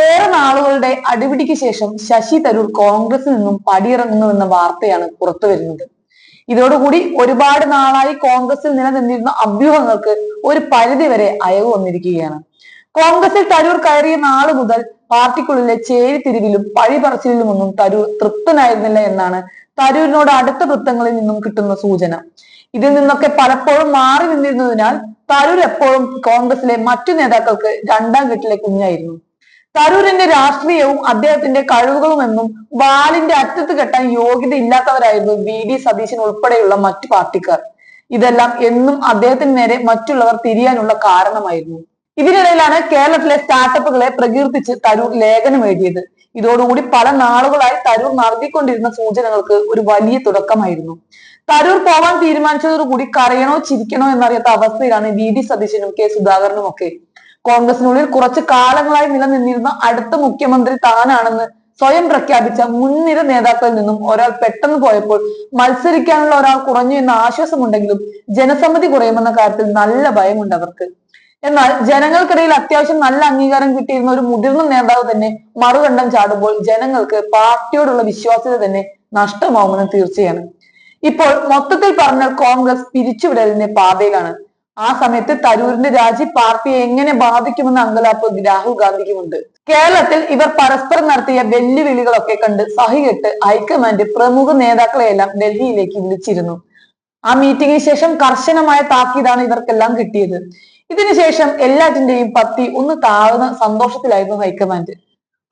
ഏറെ നാളുകളുടെ അടിപിടിക്ക് ശേഷം ശശി തരൂർ കോൺഗ്രസിൽ നിന്നും പടിയിറങ്ങുന്നുവെന്ന വാർത്തയാണ് പുറത്തു വരുന്നത്. ഇതോടുകൂടി ഒരുപാട് നാളായി കോൺഗ്രസിൽ നിലനിന്നിരുന്ന അഭ്യൂഹങ്ങൾക്ക് ഒരു പരിധി വരെ അയവ് വന്നിരിക്കുകയാണ്. കോൺഗ്രസിൽ തരൂർ കയറിയ നാൾ മുതൽ പാർട്ടിക്കുള്ളിലെ ചേരിതിരിവിലും പഴിപറച്ചിലുമൊന്നും തരൂർ തൃപ്തനായിരുന്നില്ല എന്നാണ് തരൂരിനോട് അടുത്ത വൃത്തങ്ങളിൽ നിന്നും കിട്ടുന്ന സൂചന. ഇതിൽ നിന്നൊക്കെ പലപ്പോഴും മാറി നിന്നിരുന്നതിനാൽ തരൂർ എപ്പോഴും കോൺഗ്രസിലെ മറ്റു നേതാക്കൾക്ക് രണ്ടാം കെട്ടിലെ കുഞ്ഞായിരുന്നു. തരൂരിന്റെ രാഷ്ട്രീയവും അദ്ദേഹത്തിന്റെ കഴിവുകളുമെന്നും വാലിന്റെ അറ്റത്ത് കെട്ടാൻ യോഗ്യത ഇല്ലാത്തവരായിരുന്നു വി ഡി സതീശൻ ഉൾപ്പെടെയുള്ള മറ്റു പാർട്ടിക്കാർ. ഇതെല്ലാം എന്നും അദ്ദേഹത്തിന് നേരെ മറ്റുള്ളവർ തിരിയാനുള്ള കാരണമായിരുന്നു. ഇതിനിടയിലാണ് കേരളത്തിലെ സ്റ്റാർട്ടപ്പുകളെ പ്രകീർത്തിച്ച് തരൂർ ലേഖനം എഴുതിയത് ഇതോടുകൂടി പല നാളുകളായി തരൂർ നൽകിക്കൊണ്ടിരുന്ന സൂചനകൾക്ക് ഒരു വലിയ തുടക്കമായിരുന്നു. തരൂർ പോവാൻ തീരുമാനിച്ചതോടുകൂടി കരയണോ ചിരിക്കണോ എന്നറിയാത്ത അവസ്ഥയിലാണ് വി ഡി സതീശനും കെ സുധാകരനും ഒക്കെ കോൺഗ്രസിനുള്ളിൽ കുറച്ച് കാലങ്ങളായി നിലനിന്നിരുന്ന അടുത്ത മുഖ്യമന്ത്രി താനാണെന്ന് സ്വയം പ്രഖ്യാപിച്ച മുൻനിര നേതാക്കളിൽ നിന്നും ഒരാൾ പെട്ടെന്ന് പോയപ്പോൾ മത്സരിക്കാനുള്ള ഒരാൾ കുറഞ്ഞു എന്ന ആശ്വാസമുണ്ടെങ്കിലും ജനസമ്മതി കുറയുമെന്ന കാര്യത്തിൽ നല്ല ഭയമുണ്ട് അവർക്ക്. എന്നാൽ ജനങ്ങൾക്കിടയിൽ അത്യാവശ്യം നല്ല അംഗീകാരം കിട്ടിയിരുന്ന ഒരു മുതിർന്ന നേതാവ് തന്നെ മറുകണ്ഠം ചാടുമ്പോൾ ജനങ്ങൾക്ക് പാർട്ടിയോടുള്ള വിശ്വാസ്യത തന്നെ നഷ്ടമാവുമെന്ന് തീർച്ചയാണ്. ഇപ്പോൾ മൊത്തത്തിൽ പറഞ്ഞാൽ കോൺഗ്രസ് പിരിച്ചുവിടലിന്റെ പാതയിലാണ്. ആ സമയത്ത് തരൂരിന്റെ രാജി പാർട്ടിയെ എങ്ങനെ ബാധിക്കുമെന്ന അങ്കലാപ്പ് രാഹുൽ ഗാന്ധിക്കുമുണ്ട്. കേരളത്തിൽ ഇവർ പരസ്പരം നടത്തിയ വെല്ലുവിളികളൊക്കെ കണ്ട് സഹികെട്ട് ഹൈക്കമാൻഡ് പ്രമുഖ നേതാക്കളെയെല്ലാം ഡൽഹിയിലേക്ക് വിളിച്ചിരുന്നു. ആ മീറ്റിംഗിന് ശേഷം കർശനമായ താക്കീതാണ് ഇവർക്കെല്ലാം കിട്ടിയത്. ഇതിനുശേഷം എല്ലാറ്റിന്റെയും പത്തി ഒന്ന് താഴ്ന്ന സന്തോഷത്തിലായിരുന്നു ഹൈക്കമാൻഡ്.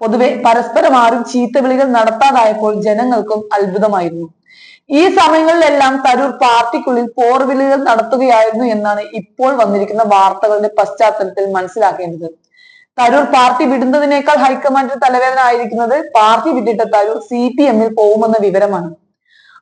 പൊതുവെ പരസ്പരം ആരും ചീത്തവിളികൾ നടത്താതായപ്പോൾ ജനങ്ങൾക്കും അത്ഭുതമായിരുന്നു. ഈ സമയങ്ങളിലെല്ലാം തരൂർ പാർട്ടിക്കുള്ളിൽ പോർവിളികൾ നടത്തുകയായിരുന്നു എന്നാണ് ഇപ്പോൾ വന്നിരിക്കുന്ന വാർത്തകളുടെ പശ്ചാത്തലത്തിൽ മനസ്സിലാക്കേണ്ടത്. തരൂർ പാർട്ടി വിടുന്നതിനേക്കാൾ ഹൈക്കമാൻഡ് തലവേദന ആയിരിക്കുന്നത് പാർട്ടി വിട്ടിട്ട് തരൂർ സി പി എമ്മിൽ പോകുമെന്ന വിവരമാണ്.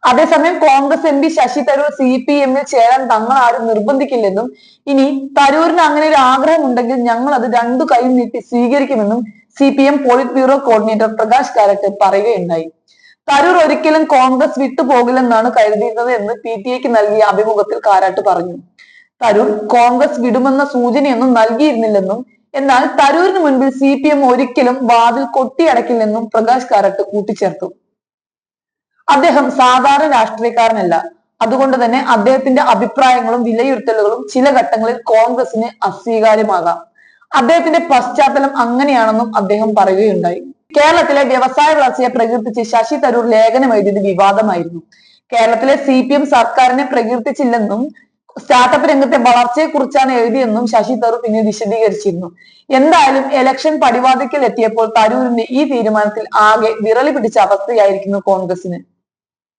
അതേസമയം Congress M P Shashi Tharoor C P എമ്മിൽ ചേരാൻ തങ്ങൾ ആരും നിർബന്ധിക്കില്ലെന്നും ഇനി തരൂരിന് അങ്ങനെ ഒരു ആഗ്രഹം ഉണ്ടെങ്കിൽ ഞങ്ങൾ അത് രണ്ടു കൈ നീട്ടി സ്വീകരിക്കുമെന്നും C P M polit bureau coordinator Prakash Karat പറയുകയുണ്ടായി. തരൂർ ഒരിക്കലും കോൺഗ്രസ് വിട്ടുപോകില്ലെന്നാണ് കരുതിയിരുന്നത് എന്ന് പി ടി എക്ക് നൽകിയ അഭിമുഖത്തിൽ കാരാട്ട് പറഞ്ഞു. തരൂർ കോൺഗ്രസ് വിടുമെന്ന സൂചനയൊന്നും നൽകിയിരുന്നില്ലെന്നും എന്നാൽ തരൂരിന് മുൻപിൽ സി പി എം ഒരിക്കലും വാതിൽ കൊട്ടിയടക്കില്ലെന്നും പ്രകാശ് കാരാട്ട് കൂട്ടിച്ചേർത്തു. അദ്ദേഹം സാധാരണ രാഷ്ട്രീയക്കാരനല്ല. അതുകൊണ്ട് തന്നെ അദ്ദേഹത്തിന്റെ അഭിപ്രായങ്ങളും വിലയിരുത്തലുകളും ചില ഘട്ടങ്ങളിൽ കോൺഗ്രസിന് അസ്വീകാര്യമാകാം. അദ്ദേഹത്തിന്റെ പശ്ചാത്തലം അങ്ങനെയാണെന്നും അദ്ദേഹം പറയുകയുണ്ടായി. കേരളത്തിലെ വ്യവസായ വളർച്ചയെ പ്രകീർത്തിച്ച് ശശി തരൂർ ലേഖനം എഴുതിയത് വിവാദമായിരുന്നു. കേരളത്തിലെ സി പി എം സർക്കാരിനെ പ്രകീർത്തിച്ചില്ലെന്നും സ്റ്റാർട്ടപ്പ് രംഗത്തെ വളർച്ചയെ കുറിച്ചാണ് എഴുതിയെന്നും ശശി തരൂർ പിന്നീട് വിശദീകരിച്ചിരുന്നു. എന്തായാലും ഇലക്ഷൻ പടിവാതിക്കൽ എത്തിയപ്പോൾ തരൂരിന്റെ ഈ തീരുമാനത്തിൽ ആകെ വിറളി പിടിച്ച അവസ്ഥയായിരിക്കുന്നു കോൺഗ്രസിന്